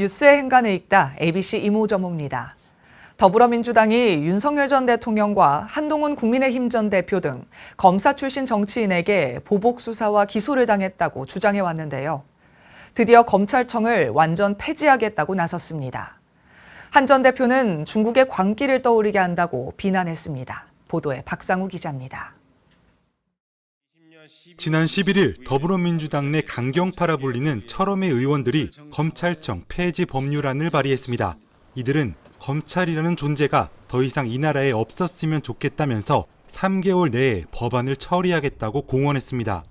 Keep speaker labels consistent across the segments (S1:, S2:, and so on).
S1: 뉴스의 행간을 읽다 ABC 이모저모입니다. 더불어민주당이 윤석열 전 대통령과 한동훈 국민의힘 전 대표 등 검사 출신 정치인에게 보복 수사와 기소를 당했다고 주장해 왔는데요. 드디어 검찰청을 완전 폐지하겠다고 나섰습니다. 한 전 대표는 중국의 광기를 떠오르게 한다고 비난했습니다. 보도에 박상우 기자입니다.
S2: 지난 11일 더불어민주당 내 강경파라 불리는 철험의 의원들이 검찰청 폐지 법률안을 발의했습니다. 이들은 검찰이라는 존재가 더 이상 이 나라에 없었으면 좋겠다면서 3개월 내에 법안을 처리하겠다고 공언했습니다.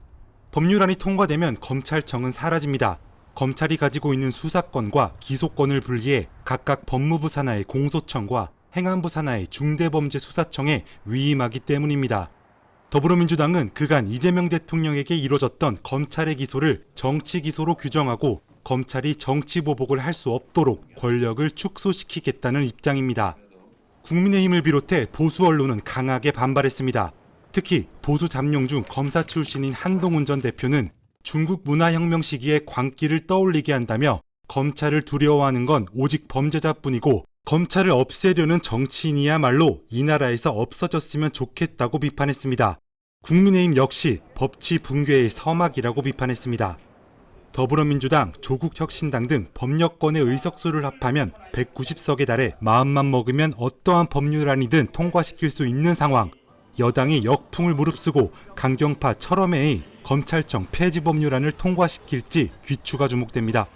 S2: 법률안이 통과되면 검찰청은 사라집니다. 검찰이 가지고 있는 수사권과 기소권을 분리해 각각 법무부 산하의 공소청과 행안부 산하의 중대범죄수사청에 위임하기 때문입니다. 더불어민주당은 그간 이재명 대통령에게 이뤄졌던 검찰의 기소를 정치 기소로 규정하고 검찰이 정치 보복을 할 수 없도록 권력을 축소시키겠다는 입장입니다. 국민의힘을 비롯해 보수 언론은 강하게 반발했습니다. 특히 보수 잠룡 중 검사 출신인 한동훈 전 대표는 중국 문화혁명 시기에 광기를 떠올리게 한다며 검찰을 두려워하는 건 오직 범죄자뿐이고 검찰을 없애려는 정치인이야말로 이 나라에서 없어졌으면 좋겠다고 비판했습니다. 국민의힘 역시 법치 붕괴의 서막이라고 비판했습니다. 더불어민주당, 조국혁신당 등 법여권의 의석수를 합하면 190석에 달해 마음만 먹으면 어떠한 법률안이든 통과시킬 수 있는 상황. 여당이 역풍을 무릅쓰고 강경파 철험회의 검찰청 폐지 법률안을 통과시킬지 귀추가 주목됩니다.